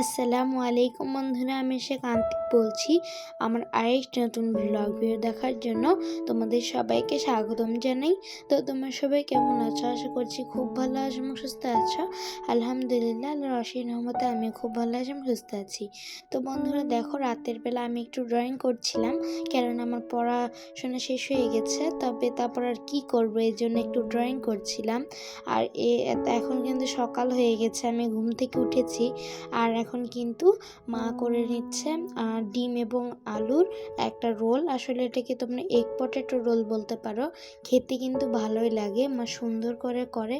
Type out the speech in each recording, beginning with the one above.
আসসালামু আলাইকুম বন্ধুরা, আমি সে কান্তিক বলছি। আমার আরেকটি নতুন ব্লগ ভিডিও দেখার জন্য তোমাদের সবাইকে স্বাগতম জানাই। তো তোমরা সবাই কেমন আছো? আশা করছি খুব ভালো আছো এবং সুস্থ আছো। আলহামদুলিল্লাহ আল্লাহ রশিদ রহমতে আমি খুব ভালো আছি এবং সুস্থ আছি। তো বন্ধুরা, দেখো রাতের বেলা আমি একটু ড্রয়িং করছিলাম, কেননা আমার পড়াশোনা শেষ হয়ে গেছে। তবে তারপর আর কী করব, এই জন্য একটু ড্রয়িং করছিলাম। আর এ এখন কিন্তু সকাল হয়ে গেছে, আমি ঘুম থেকে উঠেছি। আর এখন কিন্তু মা করে নিচ্ছে আহ, ডিম এবং আলুর একটা রোল। আসলে এটাকে তোমরা এগ পটেটো রোল বলতে পারো। খেতে কিন্তু ভালোই লাগে মা সুন্দর করে করে।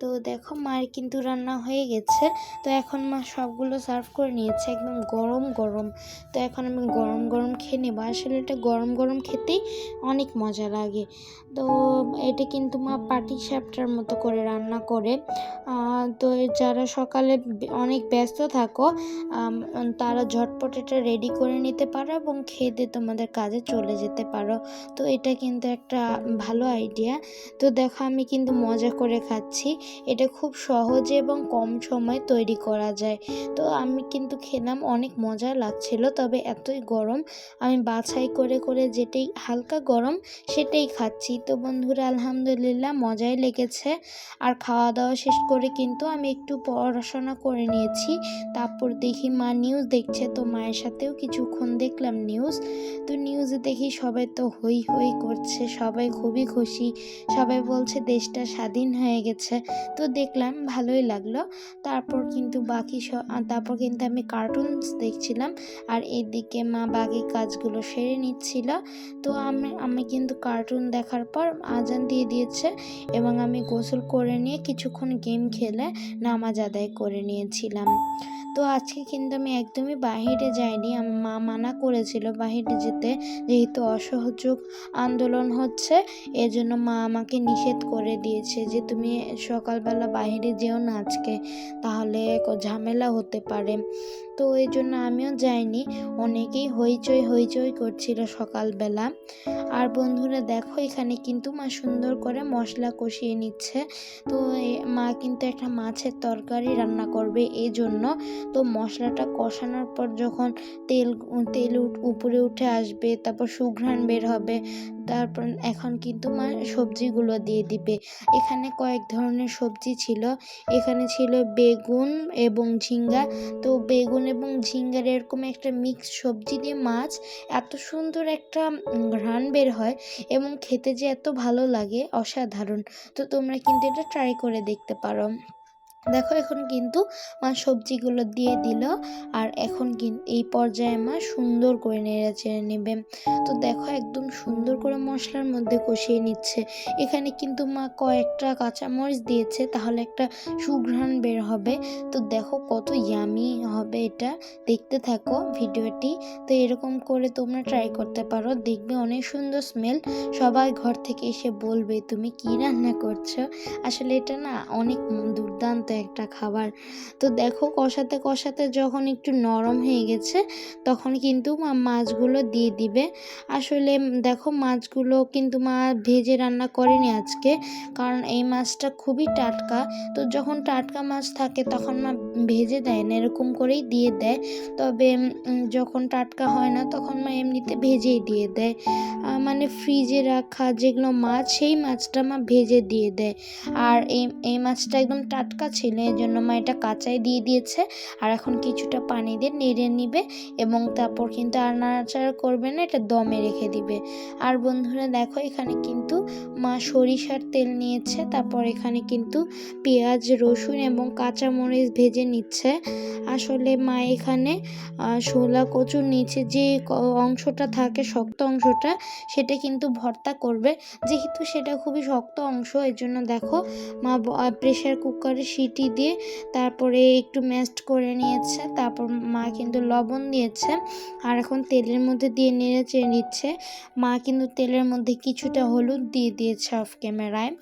তো দেখো মায়ের কিন্তু রান্না হয়ে গেছে। তো এখন মা সবগুলো সার্ভ করে নিয়েছে একদম গরম গরম। তো এখন আমি গরম গরম খেয়ে নেব। আসলে এটা গরম গরম খেতেই অনেক মজা লাগে। তো এটা কিন্তু মা পাটি সাপটার মতো করে রান্না করে। তো যারা সকালে অনেক ব্যস্ত থাকো তারা ঝটপট এটা রেডি করে নিতে পারো এবং খেয়ে দিয়ে তোমাদের কাজে চলে যেতে পারো। তো এটা কিন্তু একটা ভালো আইডিয়া তো দেখো আমি কিন্তু মজা করে খাচ্ছি। এটা খুব সহজে এবং কম সময়ে তৈরি করা যায়। তো আমি কিন্তু খেলাম, অনেক মজা লাগছিল, তবে এতই গরম। আমি বাছাই করে করে যেটাই হালকা গরম, সেটাই খাচ্ছি। তো বন্ধুরা, আলহামদুলিল্লাহ মজাই লেগেছে। আর খাওয়া দাওয়া শেষ করে কিন্তু আমি একটু পড়াশোনা করে নিয়েছি। তারপর দেখি, মা নিউজ দেখছে, তো মায়ের সাথেও কিছুক্ষণ দেখলাম নিউজ তো নিউজে দেখি সবাই তো হই হই করছে, সবাই খুবই খুশি। সবাই বলছে দেশটা স্বাধীন হয়ে গেছে। তো দেখলাম ভালোই লাগল। তারপর কিন্তু বাকি তারপর কিন্তু আমি কার্টুনস দেখছিলাম। আর এদিকে মা বাকি কাজগুলো সেরে নিচ্ছিল। তো আমি আমি কিন্তু কার্টুন দেখার পর আজান দিয়ে দিয়েছে এবং আমি গোসল করে নিয়ে কিছুক্ষণ গেম খেলে নামাজ আদায় করে নিয়েছিলাম। তো আজকে কিন্তু আমি একদমই বাহিরে যাইনি। আমার মা মানা করেছিল বাহিরে যেতে, যেহেতু অসহযোগ আন্দোলন হচ্ছে, এজন্য মা আমাকে নিষেধ করে দিয়েছে যে তুমি সকালবেলা বাইরে যেও না আজকে, তাহলে ঝামেলা হতে পারে। তো এই জন্য আমিও যাইনি। অনেকেই হইচই হইচই করছিল সকালবেলা। আর বন্ধুরা দেখো, এখানে কিন্তু মা সুন্দর করে মশলা কষিয়ে নিচ্ছে। তো মা কিন্তু একটা মাছের তরকারি রান্না করবে এই জন্য তো মশলাটা কষানোর পর যখন তেল তেল উপরে উঠে আসবে, তারপর সুঘ্রাণ বের হবে, তারপর এখন কিন্তু মা সবজিগুলো দিয়ে দিবে। এখানে কয়েক ধরনের সবজি ছিল। এখানে ছিল বেগুন এবং ঝিঙ্গা। তো বেগুন এবং ঝিঙ্গার এরকম একটা মিক্স সবজি দিয়ে মাছ এত সুন্দর একটা ঘ্রাণ বের হয় এবং খেতে যে এত ভালো লাগে, অসাধারণ। তো তোমরা কিন্তু এটা ট্রাই করে দেখতে পারো। দেখো, এখন কিন্তু মা সবজিগুলো দিয়ে দিল, আর এখন এই পর্যায়ে মা সুন্দর করে নেড়ে চেড়ে নেবে। তো দেখো, একদম সুন্দর করে মশলার মধ্যে কষিয়ে নিচ্ছে। এখানে কিন্তু মা কয়েকটা কাঁচামরিচ দিয়েছে, তাহলে একটা সুঘ্রাণ বের হবে। তো দেখো, কত ইয়ামি হবে এটা। দেখতে থাকো ভিডিওটি। তো এরকম করে তোমরা ট্রাই করতে পারো। দেখবে অনেক সুন্দর স্মেল সবাই ঘর থেকে এসে বলবে, তুমি কি রান্না করছ? আসলে এটা না অনেক দুর্দান্ত একটা খাবার। তো দেখো কষাতে কষাতে যখন একটু নরম হয়ে গেছে, তখন কিন্তু মাছগুলো দিয়ে দিবে। আসলে দেখো মাছগুলো কিন্তু মা ভেজে রান্না করেনি আজকে, কারণ এই মাছটা খুবই টাটকা। তো যখন টাটকা মাছ থাকে তখন মা ভেজে দেয় না, এরকম করেই দিয়ে দেয়। তবে যখন টাটকা হয় না তখন মা এমনিতে ভেজেই দিয়ে দেয়। মানে ফ্রিজে রাখা যেগুলো মাছ, সেই মাছটা মা ভেজে দিয়ে দেয়। আর এই এই মাছটা একদম টাটকা এই জন্য মা এটা কাঁচাই দিয়ে দিয়েছে। আর এখন কিছুটা পানি দিয়ে নেড়ে নিবে এবং তারপর কিন্তু আর নাড়াচাড়া করবে না, এটা দমে রেখে দিবে। আর বন্ধুরা দেখো, এখানে কিন্তু মা সরিষার তেল নিয়েছে, তারপর এখানে কিন্তু পেঁয়াজ, রসুন এবং কাঁচামরিচ ভেজে নিচ্ছে। আসলে মা এখানে শোলা কচুর নিচে যে অংশটা থাকে, শক্ত অংশটা, সেটা কিন্তু ভর্তা করবে। যেহেতু সেটা খুবই শক্ত অংশ এর জন্য দেখো মা প্রেশার কুকারে সিটি দিয়ে তারপরে একটু ম্যাশড করে নিয়েছে, তারপর মা কিন্তু লবণ দিয়েছে আর এখন তেলের মধ্যে দিয়ে নেড়ে চেড়ে নিচ্ছে। মা কিন্তু তেলের মধ্যে কিছুটা হলুদ দিয়ে দিয়েছে অফ ক্যামেরায়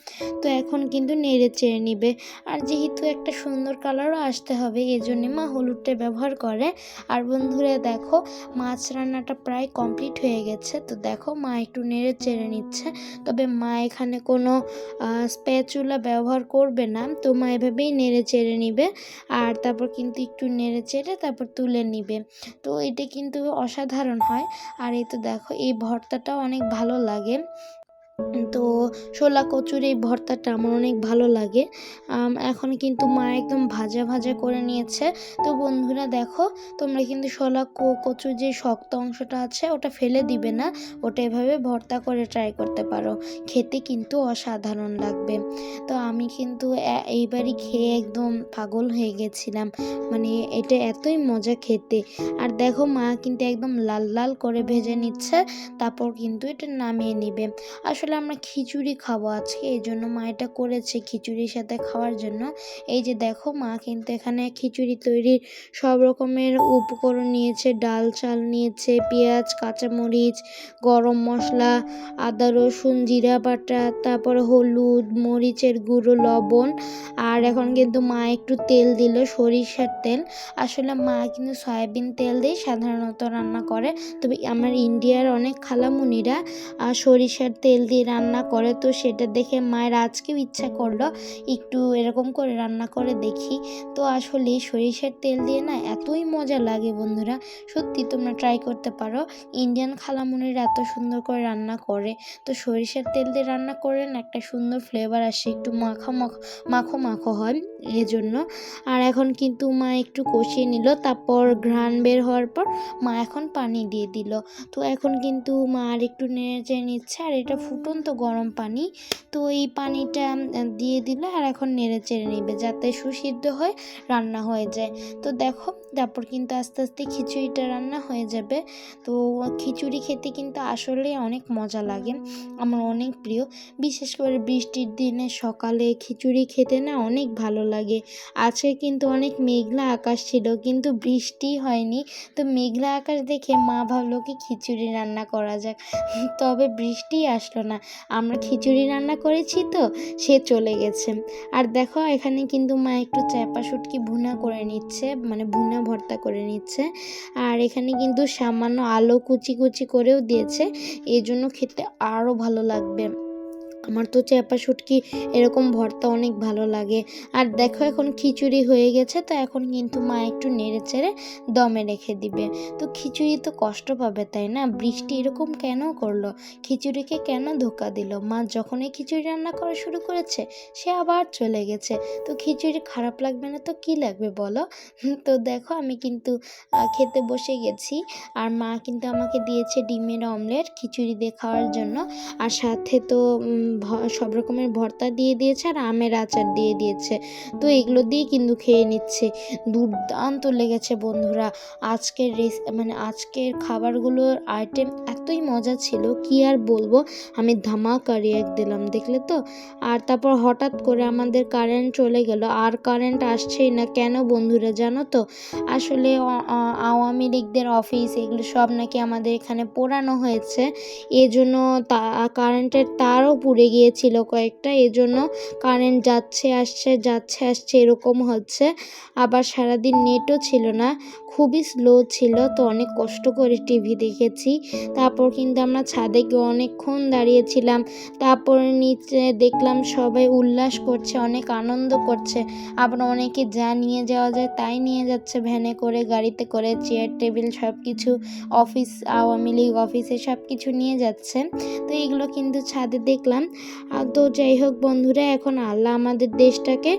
তো এখন কিন্তু নেড়ে চেড়ে নিবে। আর যেহেতু একটা সুন্দর কালারও আসতে হবে এই জন্যে মা হলুদটা ব্যবহার করে। আর বন্ধুরা দেখো, মাছ রান্নাটা প্রায় কমপ্লিট হয়ে গেছে। তো দেখো, মা একটু নেড়ে চেড়ে নিচ্ছে। তবে মা এখানে কোনো স্প্যাচুলা ব্যবহার করবে না। তো মা এভাবেই নেড়ে চেড়ে নিবে আর তারপর কিন্তু একটু নেড়ে চেড়ে তারপর তুলে নিবে। তো এটা কিন্তু অসাধারণ হয়। আর এই তো দেখো, এই ভর্তাটাও অনেক ভালো লাগে। তো শোলা কচুর এই ভর্তাটা আমার অনেক ভালো লাগে। এখন কিন্তু মা একদম ভাজা ভাজা করে নিয়েছে। তো বন্ধুরা দেখো, তোমরা কিন্তু শোলা কচুর যে শক্ত অংশটা আছে, ওটা ফেলে দিবে না। ওটা এভাবে ভর্তা করে ট্রাই করতে পারো। খেতে কিন্তু অসাধারণ লাগবে। তো আমি কিন্তু এইবারই খেয়ে একদম পাগল হয়ে গেছিলাম। মানে এটা এতই মজা খেতে। আর দেখো মা কিন্তু একদম লাল লাল করে ভেজে নিচ্ছে। তারপর কিন্তু এটা নামিয়ে নিবে। আসলে আমরা খিচুড়ি খাব আজকে, এই জন্য মা এটা করেছে খিচুড়ির সাথে খাওয়ার জন্য। এই যে দেখো, মা কিন্তু এখানে খিচুড়ি তৈরির সব রকমের উপকরণ নিয়েছে, ডাল চাল নিয়েছে, পেঁয়াজ, কাঁচামরিচ, গরম মশলা, আদা, রসুন, জিরা বাটা, তারপরে হলুদ, মরিচের গুঁড়ো, লবণ। আর এখন কিন্তু মা একটু তেল দিল, সরিষার তেল। আসলে মা কিন্তু সয়াবিন তেল দিয়ে সাধারণত রান্না করে। তবে আমার ইন্ডিয়ার অনেক খালামুনিরা সরিষার তেল দিয়ে রান্না করে, তো সেটা দেখে মায়ের আজকেও ইচ্ছা করল একটু এরকম করে রান্না করে দেখি। তো আসলে সরিষার তেল দিয়ে না এতই মজা লাগে বন্ধুরা, সত্যি তোমরা ট্রাই করতে পারো। ইন্ডিয়ান খালামুনিরা এত সুন্দর করে রান্না করে, তো সরিষার তেল দিয়ে রান্না করে না একটা সুন্দর ফ্লেভার আসে, একটু মাখো মাখো মাখো হয় এজন্য। আর এখন কিন্তু মা একটু কষিয়ে নিল, তারপর ঘ্রাণ বের হওয়ার পর মা এখন পানি দিয়ে দিল। তো এখন কিন্তু মা আর একটু নেড়ে চেড়ে নিচ্ছে, আর এটা ফুটন্ত গরম পানি। তো এই পানিটা দিয়ে দিলে আর এখন নেড়ে চেড়ে নেবে যাতে সুসিদ্ধ হয়ে রান্না হয়ে যায়। তো দেখো তারপর কিন্তু আস্তে আস্তে খিচুড়িটা রান্না হয়ে যাবে। তো খিচুড়ি খেতে কিন্তু আসলে অনেক মজা লাগে। আমার অনেক প্রিয়। বিশেষ করে বৃষ্টির দিনে সকালে খিচুড়ি খেতে না অনেক ভালো লাগে। আজকে কিন্তু অনেক মেঘলা আকাশ ছিল, কিন্তু বৃষ্টি হয়নি। তো মেঘলা আকাশ দেখে মা ভাবলো কি খিচুড়ি রান্না করা যাক। তবে বৃষ্টি আসলো না। আমরা খিচুড়ি রান্না করেছি তো, সে চলে গেছে। আর দেখো এখানে কিন্তু মা একটু চ্যাপা শুটকি ভুনা করে নিচ্ছে। মানে ভুনা ভর্তা করে নিচ্ছে। আর এখানে কিন্তু সামান্য আলো কুচি কুচি করেও দিয়েছে। এই জন্য খেতে আরও ভালো লাগবে। আমার তো চ্যাপা শুটকি এরকম ভর্তা অনেক ভালো লাগে। আর দেখো এখন খিচুড়ি হয়ে গেছে, তো এখন কিন্তু মা একটু নেড়ে চেড়ে দমে রেখে দিবে। তো খিচুড়ি তো কষ্ট পাবে, তাই না? বৃষ্টি এরকম কেন করল? খিচুড়িকে কেন ধোকা দিল? মা যখনই খিচুড়ি রান্না করা শুরু করেছে, সে আবার চলে গেছে। তো খিচুড়ি খারাপ লাগবে না তো কি লাগবে বলো? তো দেখো আমি কিন্তু খেতে বসে গেছি। আর মা কিন্তু আমাকে দিয়েছে ডিমের অমলেট খিচুড়ি দিয়ে খাওয়ার জন্য। আর সাথে তো সব রকমের ভর্তা দিয়ে দিয়েছে আর আমের আচার দিয়ে দিয়েছে। তো এগুলো দিয়ে কিন্তু খেয়ে নিচ্ছে। দুর্দান্ত লেগেছে বন্ধুরা। আজকের রেস মানে আজকের খাবারগুলোর আইটেম এতই মজা ছিল কি আর বলব? আমি ধামাকা রিয়াক দিলাম, দেখলে তো? আর তারপর হঠাৎ করে আমাদের কারেন্ট চলে গেল। আর কারেন্ট আসছেই না কেন বন্ধুরা জানো তো? আসলে আওয়ামী লীগদের অফিস এগুলো সব নাকি আমাদের এখানে পোড়ানো হয়েছে। এজন্য তা কারেন্টের তারও পুড়ে গিয়েছিল কয়েকটা, এজন্য কারেন্ট যাচ্ছে, আসছে যাচ্ছে, আসছে, এরকম হচ্ছে। আবার সারাদিন নেটও ছিল না। খুবই স্লো ছিল, তো অনেক কষ্ট করে টিভি দেখেছি। তারপর কিন্তু আমরা ছাদে গিয়ে অনেকক্ষণ দাঁড়িয়েছিলাম। তারপর নিচে দেখলাম সবাই উল্লাস করছে, অনেক আনন্দ করছে। আবার অনেকে যা নিয়ে যাওয়া যায় তাই নিয়ে যাচ্ছে ভ্যানে করে, গাড়িতে করে চেয়ার টেবিল সব কিছু অফিস আওয়ামী লীগ অফিসে সব কিছু নিয়ে যাচ্ছে। তো এগুলো কিন্তু ছাদে দেখলাম। আর তো যাই হোক বন্ধুরা, এখন আল্লাহ আমাদের দেশটাকে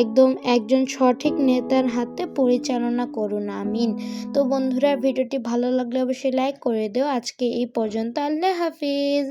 একদম একজন সঠিক নেতার হাতে পরিচালনা করুন আমিন। তো বন্ধুরা, ভিডিওটি ভালো লাগলে অবশ্যই লাইক করে দিও। আজকে এই পর্যন্ত, আল্লাহ হাফিজ।